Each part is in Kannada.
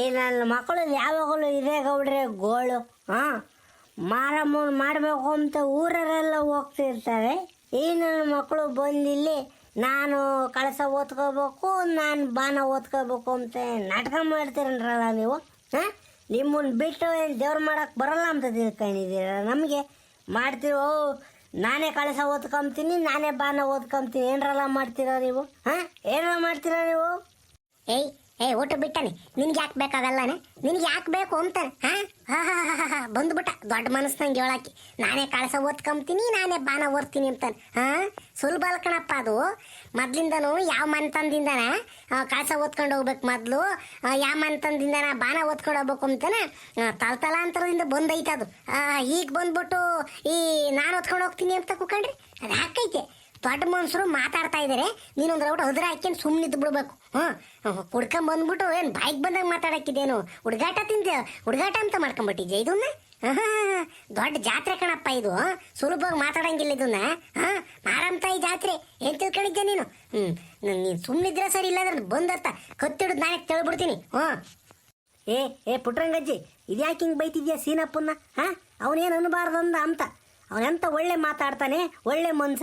ಈ ನನ್ನ ಮಕ್ಕಳು ಯಾವಾಗಲೂ ಇದೇ ಗೌಡ್ರೆ, ಗೋಳು. ಹಾಂ, ಮಾರಮ್ಮನ ಮಾಡಬೇಕು ಅಂತ ಊರರೆಲ್ಲ ಹೋಗ್ತಿರ್ತಾರೆ. ಈ ನನ್ನ ಮಕ್ಕಳು ಬಂದಿಲ್ಲಿ ನಾನು ಕಳಸ ಓದ್ಕೋಬೇಕು, ನಾನು ಬಾನ ಓದ್ಕೋಬೇಕು ಅಂತ ನಾಟಕ ಮಾಡ್ತೀರಲ್ಲ ನೀವು? ಹಾಂ ನಿಮ್ಮನ್ನು ಬಿಟ್ಟು ಏನು ದೇವ್ರು ಮಾಡೋಕ್ಕೆ ಬರಲ್ಲ ಅಂತ ತಿಳ್ಕೊಂಡಿದ್ದೀರ? ನಮಗೆ ಮಾಡ್ತೀವೋ ನಾನೇ ಕಳಸ ಓದ್ಕೊಂತೀನಿ, ನಾನೇ ಬಾನ ಓದ್ಕೊಂತೀನಿ. ಏನರಲ್ಲ ಮಾಡ್ತೀರ ನೀವು? ಹಾಂ ಏನಾರ ಮಾಡ್ತೀರ ನೀವು? ಏಯ್ ಏ, ಊಟ ಬಿಟ್ಟಾನೆ. ನಿನ್ಗೆ ಯಾಕೆ ಬೇಕಾಗಲ್ಲನೆ? ನಿನ್ಗೆ ಯಾಕೆ ಬೇಕು ಅಂತಾನೆ ಹಾ? ಬಂದ್ಬಿಟ್ಟ. ದೊಡ್ಡ ಮನಸ್ಸಂಗೆ ಹೇಳಾಕಿ ನಾನೇ ಕಳಸ ಓದ್ಕೊಂತೀನಿ ನಾನೇ ಬಾಣ ಓದ್ತೀನಿ ಅಂತಾನೆ. ಹಾ? ಸುಲಭ ಅಲ್ಕಣಪ್ಪ ಅದು. ಮೊದ್ಲಿಂದನು ಯಾವ ಮನ್ತನದಿಂದನ ಕಳಸ ಓದ್ಕೊಂಡು ಹೋಗ್ಬೇಕು ಮೊದಲು. ಯಾವ ಮನ್ತನದಿಂದನ ಬಾಣ ಓದ್ಕೊಂಡು ಹೋಗ್ಬೇಕು ಅಂತಾನೆ. ತಲ ತಲಾಂತರದಿಂದ ಬಂದೈತೆ ಅದು. ಈಗ ಬಂದ್ಬಿಟ್ಟು ಈ ನಾನು ಓದ್ಕೊಂಡು ಹೋಗ್ತೀನಿ ಅಂತ ಕೂಕೊಂಡ್ರಿ ಅದು ಹಾಕೈತೆ ದೊಡ್ಡ ಮನುಷ್ಯರು ಮಾತಾಡ್ತಾ ಇದ್ದಾರೆ ನೀನೊಂದು ರೌಟ್ ಹದ್ರ ಹಾಕ್ಯಂಡು ಸುಮ್ಮನಿದ್ದು ಬಿಡ್ಬೇಕು. ಹ್ಞೂ ಕುಡ್ಕೊಂಡ್ ಬಂದ್ಬಿಟ್ಟು ಏನು ಬೈಕ್ ಬಂದಾಗ ಮಾತಾಡಕ್ಕಿದೇನು ಹುಡುಗಾಟ ತಿಂದ, ಹುಡುಗಾಟ ಅಂತ ಮಾಡ್ಕೊಂಬಿಟ್ಟಿದ್ಯಾ ಇದನ್ನ? ದೊಡ್ಡ ಜಾತ್ರೆ ಕಣಪ್ಪ ಇದು? ಸುಲಭವಾಗಿ ಮಾತಾಡಂಗಿಲ್ಲ ಇದನ್ನ. ಹಾ ತಾಯಿ ಜಾತ್ರೆ. ಏನ್ ತಿಳ್ಕೊಂಡಿದ್ದೆ ನೀನು? ಹ್ಮ್. ನೀನು ಸುಮ್ಮನಿದ್ರೆ ಸರಿ ಇಲ್ಲಾಂದ್ರೆ ಬಂದರ್ತ ಕತ್ತಿಡಿದು ನಾನೇ ಕೇಳ್ಬಿಡ್ತೀನಿ. ಹ್ಞೂ ಏ ಏ ಪುಟ್ರಂಗಜ್ಜಿ ಇದ್ಯಾಕೆ ಹಿಂಗೆ ಬೈತಿದ್ಯಾ ಸೀನಪ್ಪನ್ನ? ಹಾ? ಅವನೇನು ಅನ್ಬಾರ್ದಂದ ಅಂತ. ಅವನೆಂತ ಒಳ್ಳೆ ಮಾತಾಡ್ತಾನೆ, ಒಳ್ಳೆ ಮನ್ಸ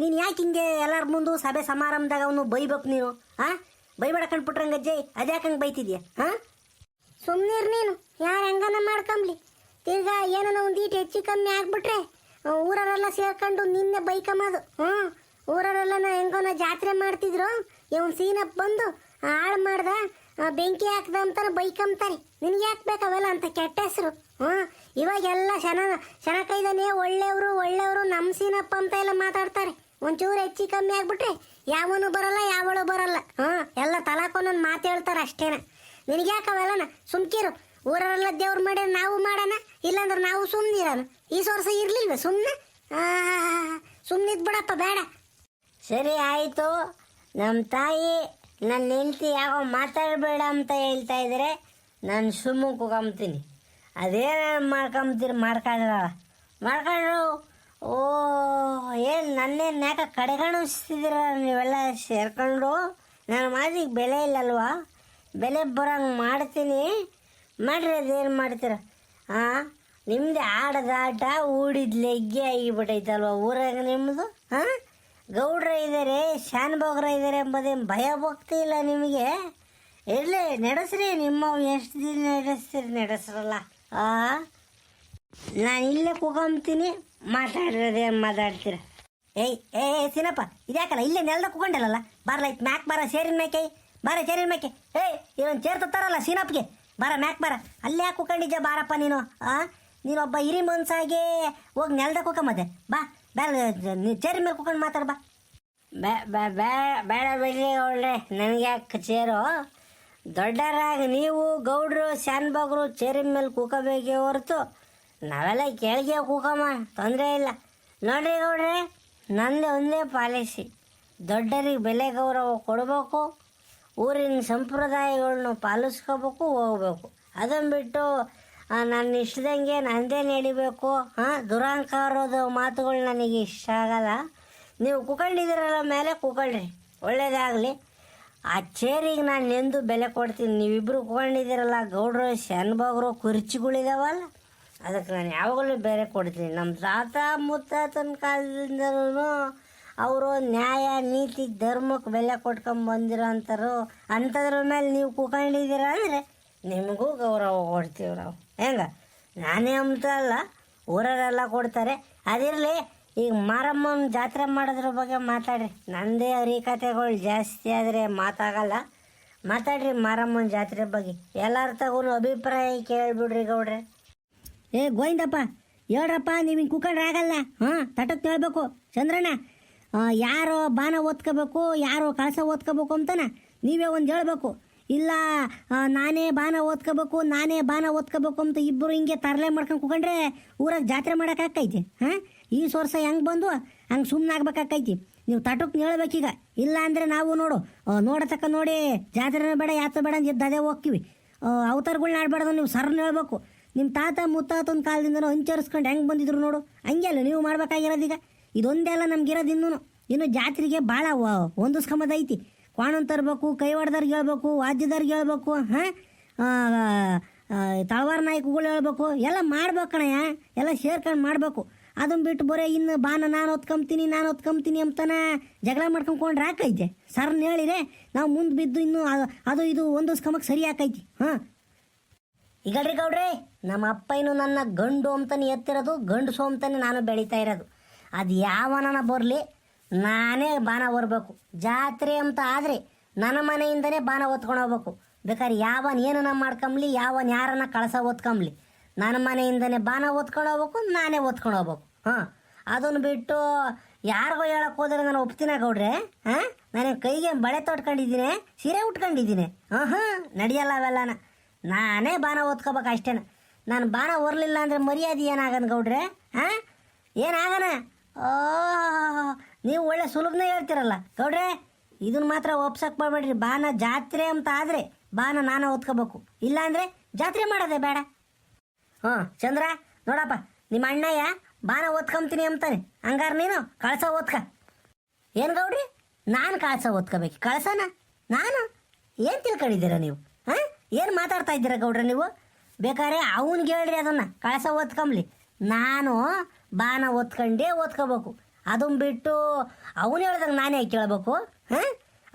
ನೀನು ಯಾಕೆ ಹಿಂಗೆ ಎಲ್ಲರ ಮುಂದೆ ಸಭೆ ಸಮಾರಂಭದಾಗ ಅವನು ಬೈಬೇಕು ನೀನು, ಆ? ಬೈಬೇಡ ಕಂಡ್ಬಿಟ್ರಂಗ ಅಜ್ಜಯ್ ಅದ್ಯಾಕೆ ಹಂಗೆ ಬೈತಿದ್ಯಾ ಹಾ ನೀನು, ಯಾರು ಹೆಂಗನ ಮಾಡ್ಕೊಂಬ್ಲಿ? ತಿರ್ಗಾ ಏನನ ಒಂದು ಈಟ್ ಹೆಚ್ಚು ಕಮ್ಮಿ ಆಗ್ಬಿಟ್ರೆ ಊರರೆಲ್ಲ ಸೇರ್ಕೊಂಡು ನಿನ್ನೆ ಬೈಕಮ್ಮದು ಹ್ಞೂ? ಊರರೆಲ್ಲ ಹೆಂಗೋನ ಜಾತ್ರೆ ಮಾಡ್ತಿದ್ರು, ಇವನ್ ಸೀನಪ್ ಬಂದು ಹಾಳು ಮಾಡ್ದ ಬೆಂಕಿ ಹಾಕ್ದ ಅಂತಾರೆ ಬೈಕಂಬ್ತಾರೆ ನಿನ್ಗೆ ಯಾಕೆ ಬೇಕಾವೆಲ್ಲ ಅಂತ ಕೆಟ್ಟ ಹೆಸರು, ಹ್ಞೂ? ಇವಾಗೆಲ್ಲ ಶನ, ಶನಕೈದನೇ ಒಳ್ಳೆಯವರು ಒಳ್ಳೆಯವರು ನಮ್ಮ ಸೀನಪ್ಪ ಅಂತ ಎಲ್ಲ ಮಾತಾಡ್ತಾರೆ. ಒಂಚೂರು ಹೆಚ್ಚಿ ಕಮ್ಮಿ ಆಗ್ಬಿಟ್ರೆ ಯಾವನು ಬರಲ್ಲ, ಯಾವಳು ಬರಲ್ಲ. ಹಾ, ಎಲ್ಲ ತಲಾಕೊಂದೊಂದು ಮಾತು ಹೇಳ್ತಾರೆ ಅಷ್ಟೇನ. ನಿನಗೆ ಯಾಕವೆಲ್ಲನ ಸುಮ್ಕಿರು ಊರಲ್ಲ ದೇವ್ರು ಮಾಡ್ಯಾರ ನಾವು ಮಾಡೋಣ, ಇಲ್ಲಾಂದ್ರೆ ನಾವು ಸುಮ್ಮನಿರೋಣ ಈ ವರ್ಷ ಇರ್ಲಿಲ್ವ? ಸುಮ್ಮನೆ ಸುಮ್ಮನಿದ್ ಬಿಡಪ್ಪ, ಬೇಡ. ಸರಿ ಆಯಿತು. ನಮ್ಮ ತಾಯಿ ನನ್ನ ಹೆಂಡತಿ ಯಾವ ಮಾತಾಡಬೇಡ ಅಂತ ಹೇಳ್ತಾ ಇದ್ರೆ ನಾನು ಸುಮ್ಮ ಕುಕೊಂತೀನಿ ಅದೇನು ಮಾಡ್ಕೊಂಬ್ತೀರಿ ಮಾಡ್ಕೊಳ್ಳ ಮಾಡ್ಕೊಂಡ್ರು? ಓ ಏನು ನನ್ನೇನು ಯಾಕೆ ಕಡೆಗಣಿಸ್ತಿದ್ದೀರ ನೀವೆಲ್ಲ ಸೇರ್ಕೊಂಡು? ನನ್ನ ಮಾತಿಗೆ ಬೆಲೆ ಇಲ್ಲಲ್ವಾ? ಬೆಲೆ ಬರೋಂಗೆ ಮಾಡ್ತೀನಿ. ಮಾಡ್ರಿ, ಅದೇನು ಮಾಡ್ತೀರ? ಹಾಂ ನಿಮ್ಮದು ಆಡದಾಟ ಊಡಿದ ಲೆಗ್ಗೆ ಆಗಿಬಿಟ್ಟೈತಲ್ವ ಊರಾಗ ನಿಮ್ಮದು ಹಾಂ ಗೌಡ್ರ ಇದ್ದಾರೆ ಶಾನ್ಭೋಗ್ರ ಇದ್ದಾರೆ ಎಂಬುದೇನು ಭಯ ಭಕ್ತಿ ಇಲ್ಲ ನಿಮಗೆ? ಇರಲಿ, ನಡೆಸ್ರಿ, ನಿಮ್ಮ ಎಷ್ಟು ದಿನ ನಡೆಸ್ತೀರಿ, ನಡೆಸ್ರಲ್ಲ. ಆ? ನಾನು ಇಲ್ಲೇ ಕುಕೊಂತೀನಿ ಮಾತಾಡಿರೋದೇ ಮಾತಾಡ್ತೀರ. ಏಯ್, ಏ ಸಿನಪ್ಪ, ಇದ್ಯಾಕಲ್ಲ? ಇಲ್ಲೇ ನೆಲದ ಕುಕೊಂಡಲ್ಲ ಬಾರಲ್ಲ ಇತ್ತು ಮ್ಯಾಕ್ ಬಾರ ಸೇರಿನ ಮೇಕೆ, ಬಾರ ಸೇರಿನ ಮೇಕೆ. ಏಯ್ ಇವನ್ ಚೇರ್ ತತ್ತಾರಲ್ಲ ಸೀನಪ್ಗೆ? ಬಾರ, ಮ್ಯಾಕ್ ಬರ. ಅಲ್ಲೇ ಯಾಕೆ ಕೂಕೊಂಡಿದ್ದೆ ಬಾರಪ್ಪ ನೀನು, ಆ? ನೀನೊಬ್ಬ ಹಿರಿ ಮನ್ಸಾಗೆ ಹೋಗಿ ನೆಲದ ಕೂಕೊಂಬದೆ ಬಾ ಬೇರೆ ಚೇರಿನ ಮೇಲೆ ಕೂಕೊಂಡು ಮಾತಾಡ ಬೇ- ಬೇಡ ಬಿಡ್ರಿ ಒಳ್ಳೆ ನನಗೆ ಯಾಕೆ ಚೇರು? ದೊಡ್ಡರಾಗ ನೀವು ಗೌಡ್ರು ಶಾನ್ಬಾಗ್ರು ಚೇರಿನ ಮೇಲೆ ಕೂಕೋಬೇಕೇ ಹೊರತು ನಾವೆಲ್ಲ ಕೆಳಗೆ ಕೂಕಮ್ಮ ತೊಂದರೆ ಇಲ್ಲ. ನೋಡ್ರಿ ಗೌಡ್ರೆ, ನಂದು ಒಂದೇ ಪಾಲಿಸಿ. ದೊಡ್ಡರಿಗೆ ಬೆಲೆ ಗೌರವ ಕೊಡಬೇಕು, ಊರಿನ ಸಂಪ್ರದಾಯಗಳನ್ನ ಪಾಲಿಸ್ಕೋಬೇಕು, ಹೋಗ್ಬೇಕು. ಅದನ್ನು ಬಿಟ್ಟು ನನ್ನ ಇಷ್ಟದಂಗೆ ನಂದೇ ನಡಿಬೇಕು ಹಾಂ ದುರಾಂಕಾರದ ಮಾತುಗಳು ನನಗೆ ಇಷ್ಟ ಆಗಲ್ಲ. ನೀವು ಕುಕೊಂಡಿದ್ದೀರಲ್ಲ ಮೇಲೆ ಕುಕೊಳ್ಳ್ರಿ ಒಳ್ಳೇದಾಗಲಿ. ಆ ಚೇರಿಗೆ ನಾನು ಎಂದು ಬೆಲೆ ಕೊಡ್ತೀನಿ. ನೀವಿಬ್ಬರು ಕುಕೊಂಡಿದ್ದೀರಲ್ಲ ಗೌಡ್ರು, ಶನ್ಬಾಗ್ರು, ಕುರ್ಚಿಗಳಿದಾವಲ್ಲ? ಅದಕ್ಕೆ ನಾನು ಯಾವಾಗಲೂ ಬೇರೆ ಕೊಡ್ತೀನಿ. ನಮ್ಮ ತಾತ ಮುತ್ತಾತನ ಕಾಲದಿಂದಲೂ ಅವರು ನ್ಯಾಯ, ನೀತಿ, ಧರ್ಮಕ್ಕೆ ಬೆಲೆ ಕೊಟ್ಕೊಂಡ್ ಅಂಥವ್ರು ಅಂಥದ್ರ ಮೇಲೆ ನೀವು ಕುಕೊಂಡಿದ್ದೀರ ಅಂದರೆ ನಿಮಗೂ ಗೌರವ ಕೊಡ್ತೀವಿ ನಾವು. ಹೆಂಗ? ನಾನೇ ಅಂತ ಅಲ್ಲ ಕೊಡ್ತಾರೆ. ಅದಿರಲಿ, ಈಗ ಮಾರಮ್ಮನ ಜಾತ್ರೆ ಮಾಡೋದ್ರ ಬಗ್ಗೆ ಮಾತಾಡ್ರಿ. ನಂದೇ ಕಥೆಗಳು ಜಾಸ್ತಿ ಆದರೆ ಮಾತಾಗಲ್ಲ. ಮಾತಾಡ್ರಿ ಮಾರಮ್ಮನ ಜಾತ್ರೆ ಬಗ್ಗೆ. ಎಲ್ಲರ ತಗೊಂಡು ಅಭಿಪ್ರಾಯ ಕೇಳಿಬಿಡ್ರಿ ಗೌಡ್ರೆ. ಏ, ಗೋವಿಂದಪ್ಪ, ಹೇಳ್ರಪ್ಪ ನೀವು ಹಿಂಗೆ ಕುಕ್ಕಂಡ್ರೆ ಆಗಲ್ಲ. ಹಾಂ, ತಟಕ್ಕೆ ಹೇಳ್ಬೇಕು. ಚಂದ್ರಣ್ಣ ಯಾರೋ ಬಾನ ಓದ್ಕೋಬೇಕು, ಯಾರು ಕಳಸ ಓದ್ಕೋಬೇಕು ಅಂತನ ನೀವೇ ಒಂದು ಹೇಳ್ಬೇಕು. ಇಲ್ಲ ನಾನೇ ಬಾಣ ಓದ್ಕೋಬೇಕು, ನಾನೇ ಬಾಣ ಓದ್ಕೋಬೇಕು ಅಂತ ಇಬ್ಬರು ಹಿಂಗೆ ತರಲೆ ಮಾಡ್ಕೊಂಡು ಕುಕೊಂಡ್ರೆ ಊರಾಗ ಜಾತ್ರೆ ಮಾಡೋಕ್ಕಾಕೈತಿ ಹಾಂ, ಈ ವರ್ಷ ಹೆಂಗೆ ಬಂದು ಹಂಗೆ ಸುಮ್ಮನೆ ಆಗ್ಬೇಕಾಕೈತಿ ನೀವು ತಟಕ್ಕೆ ಹೇಳ್ಬೇಕೀಗ. ಇಲ್ಲ ಅಂದರೆ ನಾವು ನೋಡು ನೋಡತಕ್ಕ ನೋಡಿ ಜಾತ್ರೆ ಬೇಡ, ಯಾತ್ರೆ ಬೇಡ ಅಂತ ಅದೇ ಹೋಗ್ತೀವಿ. ಅವತಾರಗಳ್ನ ಆಡ್ಬಾರ್ದು, ನೀವು ಸರ್ನ ಹೇಳ್ಬೇಕು. ನಿಮ್ಮ ತಾತ ಮುತ್ತಾತನ ಕಾಲದಿಂದನೂ ಹಂಚರಿಸ್ಕೊಂಡು ಹೆಂಗೆ ಬಂದಿದ್ರು ನೋಡು. ಹಂಗೆ ಅಲ್ಲ, ನೀವು ಮಾಡ್ಬೇಕಾಗಿರೋದೀಗ ಇದೊಂದೇ ಅಲ್ಲ ನಮ್ಗಿರೋದು ಇನ್ನೂ ಇನ್ನು ಜಾತ್ರೆಗೆ ಭಾಳ ಹೊಂದಿಸ್ಕೊಂಬದೈತಿ ಕ್ವಾಣನ್ ತರಬೇಕು ಕೈ ಹೊಡೆದವ್ರಿಗೆ ಹೇಳ್ಬೇಕು ವಾದ್ಯದವ್ರಿಗೆ ಹೇಳ್ಬೇಕು, ಹಾಂ? ತಳವಾರ ನಾಯಕಗಳು ಹೇಳ್ಬೇಕು. ಎಲ್ಲ ಮಾಡ್ಬೇಕು ಎಲ್ಲ ಸೇರ್ಕೊಂಡು ಮಾಡಬೇಕು. ಅದನ್ನು ಬಿಟ್ಟು ಬರೀ ಇನ್ನು ಬಾನ ನಾನು ಹೊತ್ಕೊಂತೀನಿ ನಾನು ಹೊತ್ಕೊಂತೀನಿ ಅಂತನ ಜಗಳ ಮಾಡ್ಕೊಂಡ್ಕೊಂಡ್ರೆ ಹಾಕೈತೆ ಸರ್ನ ಹೇಳಿದೆ ನಾವು ಮುಂದೆ ಬಿದ್ದು ಇನ್ನು ಅದು- ಇದು ಸ್ಕಮಕ್ಕೆ ಸರಿ ಹಾಕೈತಿ ಹಾಂ? ಈಗಲ್ರಿ ಗೌಡ್ರೆ, ನಮ್ಮ ಅಪ್ಪಯ್ಯನು ನನ್ನ ಗಂಡು ಅಂತಾನೆ ಎತ್ತಿರೋದು, ಗಂಡು ಸೋಮ್ತಾನೆ ನಾನು ಬೆಳೀತಾ ಇರೋದು. ಅದು ಯಾವನನ ಬರಲಿ, ನಾನೇ ಬಾಣ ಬರಬೇಕು ಜಾತ್ರೆ ಅಂತ ಆದರೆ ನನ್ನ ಮನೆಯಿಂದನೇ ಬಾಣ ಹೊತ್ಕೊಂಡು ಹೋಗ್ಬೇಕು. ಬೇಕಾದ್ರೆ ಯಾವನ್ ಏನನ್ನ ಮಾಡ್ಕೊಂಬ್ಲಿ, ಯಾವನ್ ಯಾರನ್ನ ಕಳಸ ಹೊತ್ಕೊಂಬ್ಲಿ. ನನ್ನ ಮನೆಯಿಂದನೇ ಬಾಣ ಹೊತ್ಕೊಂಡು ಹೋಗ್ಬೇಕು, ನಾನೇ ಹೊತ್ಕೊಂಡು ಹೋಗ್ಬೇಕು. ಹಾಂ. ಅದನ್ನು ಬಿಟ್ಟು ಯಾರಿಗೋ ಹೇಳಕ್ಕೆ ಹೋದ್ರೆ ನಾನು ಒಪ್ತೀನ ಗೌಡ್ರೆ, ಹಾಂ? ನಾನು ಕೈಗೆ ಬಳೆ ತೊಟ್ಕೊಂಡಿದ್ದೀನಿ, ಸೀರೆ ಉಟ್ಕೊಂಡಿದ್ದೀನಿ. ಹಾಂ ಹಾಂ. ನಡೆಯಲ್ಲ ಅವೆಲ್ಲನ. ನಾನೇ ಬಾಣ ಓದ್ಕೋಬೇಕು ಅಷ್ಟೇನ. ನಾನು ಬಾಣ ಓರ್ಲಿಲ್ಲ ಅಂದರೆ ಮರ್ಯಾದೆ ಏನಾಗನ್ ಗೌಡ್ರೆ ಹಾಂ ಏನಾಗನ? ಓ, ನೀವು ಒಳ್ಳೆ ಸುಲಭನೇ ಹೇಳ್ತಿರಲ್ಲ. ಗೌಡ್ರೆ ಇದನ್ನ ಮಾತ್ರ ಒಪ್ಸಕ್ ಬರ್ಬೇಡ್ರಿ. ಬಾಣ ಜಾತ್ರೆ ಅಂತ ಆದರೆ ಬಾಣ ನಾನು ಓದ್ಕೋಬೇಕು. ಇಲ್ಲಾಂದರೆ ಜಾತ್ರೆ ಮಾಡೋದೆ ಬೇಡ. ಹ್ಞೂ, ಚಂದ್ರ, ನೋಡಪ್ಪ, ನಿಮ್ಮ ಅಣ್ಣಯ್ಯ ಬಾಣ ಓದ್ಕೊಂತೀನಿ ಅಂತಾನೆ. ಹಂಗಾರೆ ನೀನು ಕಳಸ ಓದ್ಕ. ಏನು ಗೌಡ್ರಿ? ನಾನು ಕಳಸ ಓದ್ಕೋಬೇಕು. ಕಳಸನ? ನಾನು? ಏನು ತಿಳ್ಕೊಂಡಿದ್ದೀರ ನೀವು? ಏನು ಮಾತಾಡ್ತಾ ಇದ್ದೀರಾ ಗೌಡ್ರ ನೀವು? ಬೇಕಾದ್ರೆ ಅವನಿಗೆ ಹೇಳ್ರಿ ಅದನ್ನು. ಕಳಸ ಓದ್ಕೊಂಬ್ಲಿ. ನಾನು ಬಾನ ಓದ್ಕೊಂಡೇ ಓದ್ಕೋಬೇಕು. ಅದನ್ನ ಬಿಟ್ಟು ಅವನು ಹೇಳ್ದಂಗೆ ನಾನೇ ಕೇಳಬೇಕು, ಹಾಂ?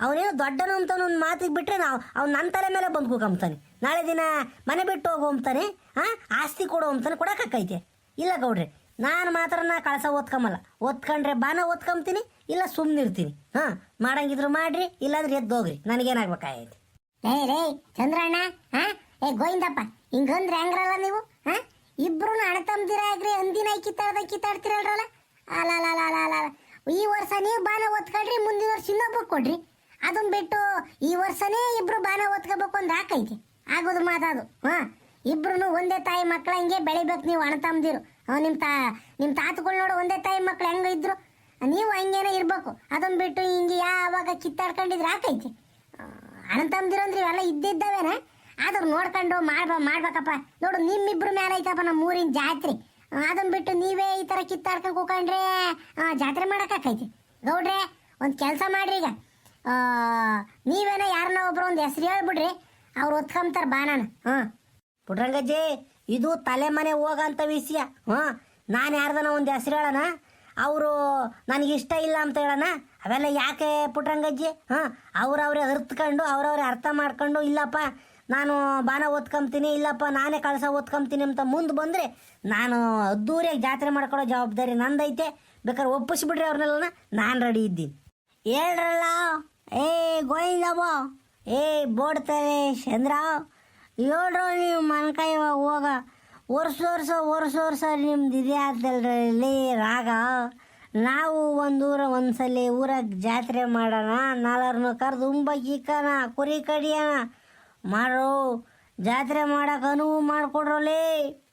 ಅವನೇನು ದೊಡ್ಡನು ಅಂತ ಒಂದು ಮಾತಿಗೆ ಬಿಟ್ಟರೆ ನಾವು ಅವ್ನು ನನ್ನ ತಲೆ ಮೇಲೆ ಬಂದು ಕೂಕಂತಾನೆ ನಾಳೆ ದಿನ ಮನೆ ಬಿಟ್ಟು ಹೋಗೋ ಅಂತಾನೆ, ಹಾಂ? ಆಸ್ತಿ ಕೊಡು ಅಂತಾನೆ ಕೊಡೋಕ್ಕೈತೆ ಇಲ್ಲ ಗೌಡ್ರಿ, ನಾನು ಮಾತ್ರ ನಾ ಕಳಸ ಓದ್ಕೊಂಬಲ್ಲ. ಓದ್ಕೊಂಡ್ರೆ ಬಾನ ಓದ್ಕೊಂತೀನಿ ಇಲ್ಲ ಸುಮ್ಮನಿರ್ತೀನಿ ಹಾಂ? ಮಾಡಂಗಿದ್ರು ಮಾಡಿರಿ, ಇಲ್ಲಾಂದ್ರೆ ಎದ್ದು ಹೋಗ್ರಿ ನನಗೇನಾಗ್ಬೇಕಾಗೈತಿ? ಲೇ ರೇ, ಚಂದ್ರಣ್ಣ ಹಾ ಏ, ಗೋವಿಂದಪ್ಪ, ಹಿಂಗಂದ್ರೆ ಹೆಂಗ್ರಲ್ಲ ನೀವು ಹಾ ಇಬ್ರು ಅಣ್ಣ ಆಗ್ರಿ ಅಂದಿನ ಕಿತ್ತಾಡ್ದ ಕಿತ್ತಾಡ್ತಿರಲ್ರಲ್ಲ? ಅಲ್ಲ ಈ ವರ್ಷ ನೀವು ಬಾನ ಒತ್ಕೊಳ್ರಿ, ಮುಂದಿನ ವರ್ಷ ಇನ್ನೊಬ್ಬ ಕೊಡ್ರಿ. ಅದನ್ನ ಬಿಟ್ಟು ಈ ವರ್ಷನೇ ಇಬ್ರು ಬಾನ ಒತ್ಕೋಬೇಕು ಅಂದ್ರೆ ಹಾಕೈತಿ ಆಗೋದು ಮಾತಾದು, ಹಾ? ಇಬ್ರು ಒಂದೇ ತಾಯಿ ಮಕ್ಳು ಹಿಂಗೆ ಬೆಳಿಬೇಕು ನೀವು ಅವ್ ನಿಮ್ಮ ತಾ ನಿಮ್ಮ ತಾತಗಳು ನೋಡು, ಒಂದೇ ತಾಯಿ ಮಕ್ಳು ಹೆಂಗ ಇದ್ರು? ನೀವು ಹಂಗೇನೆ ಇರ್ಬೇಕು. ಅದನ್ನ ಬಿಟ್ಟು ಹಿಂಗೆ ಯಾವಾಗ ಕಿತ್ತಾಡ್ಕೊಂಡಿದ್ರೆ ಹಾಕೈತಿ ಅಣ್ಣ ತಮ್ದಿರಂದ್ರಿ ಇವೆಲ್ಲ ಇದ್ದಿದ್ದಾವೇನ ಆದ್ರೂ ನೋಡ್ಕೊಂಡು ಮಾಡ್ಬ, ಮಾಡ್ಬೇಕಪ್ಪ. ನೋಡು, ನಿಮ್ಮಿಬ್ರು ಮೇಲೆ ಐತಪ್ಪ ನಮ್ಮ ಊರಿನ ಜಾತ್ರೆ. ಅದನ್ನ ಬಿಟ್ಟು ನೀವೇ ಈ ಥರ ಕಿತ್ತಾಡ್ಕೊಂಡು ಕೂಕೊಂಡ್ರೆ ಜಾತ್ರೆ ಮಾಡೋಕ್ಕಾಕೈತಿ. ಗೌಡ್ರೆ, ಒಂದು ಕೆಲಸ ಮಾಡ್ರಿ ಈಗ. ನೀವೇನ ಯಾರನ್ನ ಒಬ್ರು ಒಂದು ಹೆಸ್ರು ಹೇಳ್ಬಿಡ್ರಿ. ಅವ್ರು ಒತ್ಕೊಂತಾರೆ ಬಾನಾನ ಹಾಂ. ಪುಟ್ರಂಗಜ್ಜಿ, ಇದು ತಲೆ ಮನೆ ಹೋಗಂತ ವಿಷಯ. ಹಾಂ. ನಾನು ಯಾರ್ದನ ಒಂದು ಹೆಸರು ಹೇಳೋಣ? ಅವರು ನನಗಿಷ್ಟ ಇಲ್ಲ ಅಂತ ಹೇಳೋಣ? ಅವೆಲ್ಲ ಯಾಕೆ ಪುಟ್ರಂಗಜ್ಜಿ ಹಾಂ? ಅವ್ರವ್ರೇ ಅರ್ತ್ಕೊಂಡು, ಅವ್ರವ್ರೇ ಅರ್ಥ ಮಾಡ್ಕೊಂಡು, ಇಲ್ಲಪ್ಪ, ನಾನು ಬಾನ ಓದ್ಕೊಂತೀನಿ ಇಲ್ಲಪ್ಪ, ನಾನೇ ಕಳಸ ಓದ್ಕೊಂತೀನಿ ಅಂತ ಮುಂದೆ ಬಂದರೆ ನಾನು ಅದ್ದೂರಿಯಾಗಿ ಜಾತ್ರೆ ಮಾಡ್ಕೊಳ್ಳೋ ಜವಾಬ್ದಾರಿ ನಂದೈತೆ. ಬೇಕಾದ್ರೆ ಒಪ್ಪಿಸ್ಬಿಡ್ರಿ ಅವ್ರನ್ನೆಲ್ಲ ನಾನು ರೆಡಿ ಇದ್ದೀನಿ. ಹೇಳ್ರಲ್ಲ? ಏ ಗೋಯಿಂದಬೋ ಏ ಬೋಡ್ತಾರೆ ಚಂದ್ರಾವ್ ಹೇಳ್ರು ನೀವು ಮನ್ಕಾಯಿ ಹೋಗ. ವರ್ಷ ವರ್ಷ ವರ್ಷ ವರ್ಷ ನಿಮ್ದು ಇದೇ ಆದಲ್ರಿ ರಾಗ. ನಾವು ಒಂದೂರ ಒಂದ್ಸಲಿ ಊರಾಗ ಜಾತ್ರೆ ಮಾಡೋಣ ನಾಲ್ಕರನ್ನು ಕರೆದು ಉಂಬ ಇಕ್ಕನ ಕುರಿ ಕಡಿಯೋಣ. ಮಾಡು ಜಾತ್ರೆ ಮಾಡಕ್ಕೆ ಅನುವು ಮಾಡಿಕೊಡ್ರಲೇ.